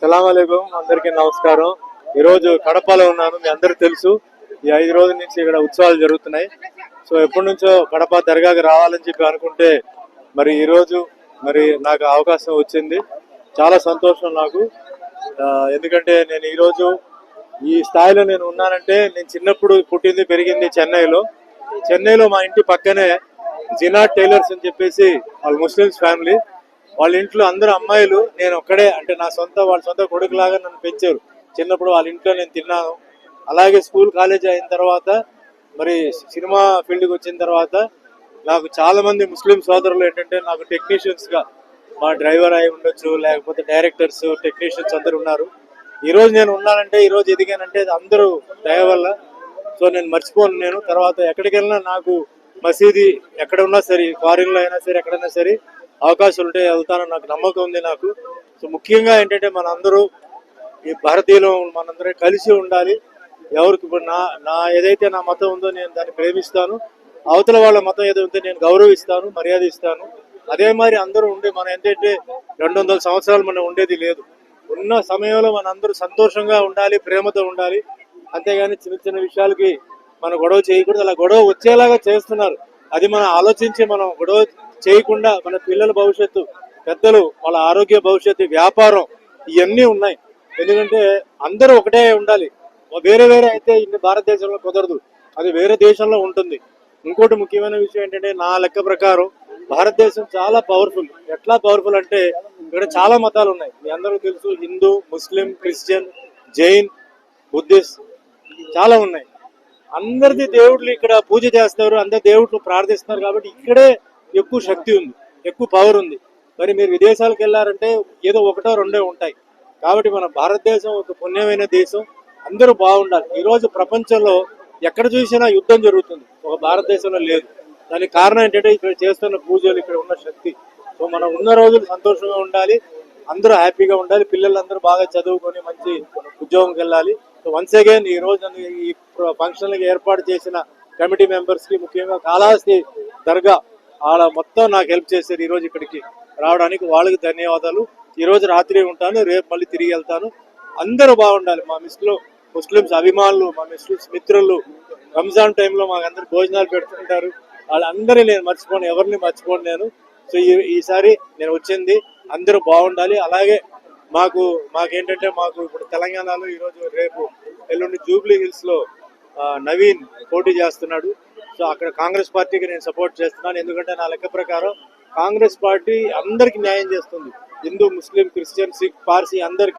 సలాంకం అందరికీ నమస్కారం. ఈరోజు కడపలో ఉన్నాను మీ అందరికి తెలుసు. ఈ ఐదు రోజుల నుంచి ఇక్కడ ఉత్సవాలు జరుగుతున్నాయి. సో ఎప్పటి నుంచో కడప దర్గాకి రావాలని చెప్పి అనుకుంటే మరి ఈరోజు మరి నాకు అవకాశం వచ్చింది. చాలా సంతోషం నాకు. ఎందుకంటే నేను ఈరోజు ఈ స్థాయిలో నేను ఉన్నానంటే నేను చిన్నప్పుడు పుట్టింది పెరిగింది చెన్నైలో. చెన్నైలో మా ఇంటి పక్కనే జినా టైలర్స్ అని చెప్పేసి వాళ్ళ ముస్లిమ్స్ ఫ్యామిలీ. వాళ్ళ ఇంట్లో అందరూ అమ్మాయిలు నేను ఒక్కడే. అంటే నా సొంత వాళ్ళ సొంత కొడుకులాగా నన్ను పెంచారు. చిన్నప్పుడు వాళ్ళ ఇంట్లో నేను తిన్నాను. అలాగే స్కూల్ కాలేజ్ అయిన తర్వాత మరి సినిమా ఫీల్డ్కి వచ్చిన తర్వాత నాకు చాలామంది ముస్లిం సోదరులు ఏంటంటే నాకు టెక్నీషియన్స్గా మా డ్రైవర్ అయి ఉండొచ్చు లేకపోతే డైరెక్టర్స్ టెక్నీషియన్స్ అందరు ఉన్నారు. ఈరోజు నేను ఉన్నానంటే ఈరోజు ఎదిగానంటే అది అందరూ దయ వల్ల. సో నేను మర్చిపోను నేను. తర్వాత ఎక్కడికి వెళ్ళినా నాకు మసీది ఎక్కడ ఉన్నా సరే ఫారిన్లో అయినా సరే ఎక్కడైనా సరే అవకాశాలు ఉంటే వెళ్తానని నాకు నమ్మకం ఉంది నాకు. సో ముఖ్యంగా ఏంటంటే మన అందరూ ఈ భారతీయులు మనందరం కలిసి ఉండాలి. ఎవరికి ఇప్పుడు నా నా ఏదైతే నా మతం ఉందో నేను దాన్ని ప్రేమిస్తాను. అవతల వాళ్ళ మతం ఏదైతే నేను గౌరవిస్తాను మర్యాద ఇస్తాను. అదే మరి అందరూ ఉండే మనం ఏంటంటే రెండు వందల సంవత్సరాలు మనం ఉండేది లేదు. ఉన్న సమయంలో మన అందరూ సంతోషంగా ఉండాలి ప్రేమతో ఉండాలి. అంతేగాని చిన్న చిన్న విషయాలకి మన గొడవ చేయకూడదు. అలా గొడవ వచ్చేలాగా చేస్తున్నారు. అది మనం ఆలోచించి మనం గొడవ చేయకుండా మన పిల్లల భవిష్యత్తు పెద్దలు వాళ్ళ ఆరోగ్య భవిష్యత్తు వ్యాపారం ఇవన్నీ ఉన్నాయి. ఎందుకంటే అందరూ ఒకటే ఉండాలి. వేరే వేరే అయితే ఇన్ని భారతదేశంలో కుదరదు. అది వేరే దేశంలో ఉంటుంది. ఇంకోటి ముఖ్యమైన విషయం ఏంటంటే నా లెక్క ప్రకారం భారతదేశం చాలా పవర్ఫుల్ ఎట్లా పవర్ఫుల్ అంటే ఇక్కడ చాలా మతాలు ఉన్నాయి. మీ అందరూ తెలుసు Hindu Muslim Christian Jain Buddhist చాలా ఉన్నాయి. అందరిది దేవుళ్ళు ఇక్కడ పూజ చేస్తారు అందరు దేవుళ్ళు ప్రార్థిస్తున్నారు కాబట్టి ఇక్కడే ఎక్కువ శక్తి ఉంది ఎక్కువ పవర్ ఉంది. మరి మీరు విదేశాలకు వెళ్ళారంటే ఏదో ఒకటో రెండో ఉంటాయి. కాబట్టి మన భారతదేశం ఒక పుణ్యమైన దేశం అందరూ బాగుండాలి. ఈరోజు ప్రపంచంలో ఎక్కడ చూసినా యుద్ధం జరుగుతుంది. ఒక భారతదేశంలో లేదు. దానికి కారణం ఏంటంటే ఇక్కడ చేస్తున్న పూజలు ఇక్కడ ఉన్న శక్తి. సో మనం ఉన్న రోజులు సంతోషంగా ఉండాలి అందరూ హ్యాపీగా ఉండాలి పిల్లలందరూ బాగా చదువుకొని మంచి ఉద్యోగంకి వెళ్ళాలి. సో వన్స్ అగైన్ ఈ రోజు ఈ ఫంక్షన్ ఏర్పాటు చేసిన కమిటీ మెంబర్స్కి ముఖ్యంగా కాళహస్తి దర్గా ఆడ మొత్తం నాకు హెల్ప్ చేశారు ఈరోజు ఇక్కడికి రావడానికి. వాళ్ళకి ధన్యవాదాలు. ఈరోజు రాత్రి ఉంటాను రేపు మళ్ళీ తిరిగి వెళ్తాను. అందరూ బాగుండాలి. మా మిస్లో ముస్లిమ్స్ అభిమానులు మా ముస్లిమ్స్ మిత్రులు రంజాన్ టైంలో మాకు అందరు భోజనాలు పెడుతుంటారు. వాళ్ళందరినీ నేను మర్చిపోను ఎవరిని మర్చిపోను నేను. సో ఈ ఈసారి నేను వచ్చింది. అందరూ బాగుండాలి. అలాగే మాకు మాకేంటంటే మాకు ఇప్పుడు తెలంగాణలో ఈరోజు రేపు ఎల్లుండి జూబ్లీ హిల్స్లో నవీన్ పోటీ చేస్తున్నాడు. సో అక్కడ కాంగ్రెస్ పార్టీకి నేను సపోర్ట్ చేస్తున్నాను. ఎందుకంటే నా లెక్క ప్రకారం కాంగ్రెస్ పార్టీ అందరికి న్యాయం చేస్తుంది. హిందూ ముస్లిం క్రిస్టియన్ సిక్ పార్సీ అందరికి.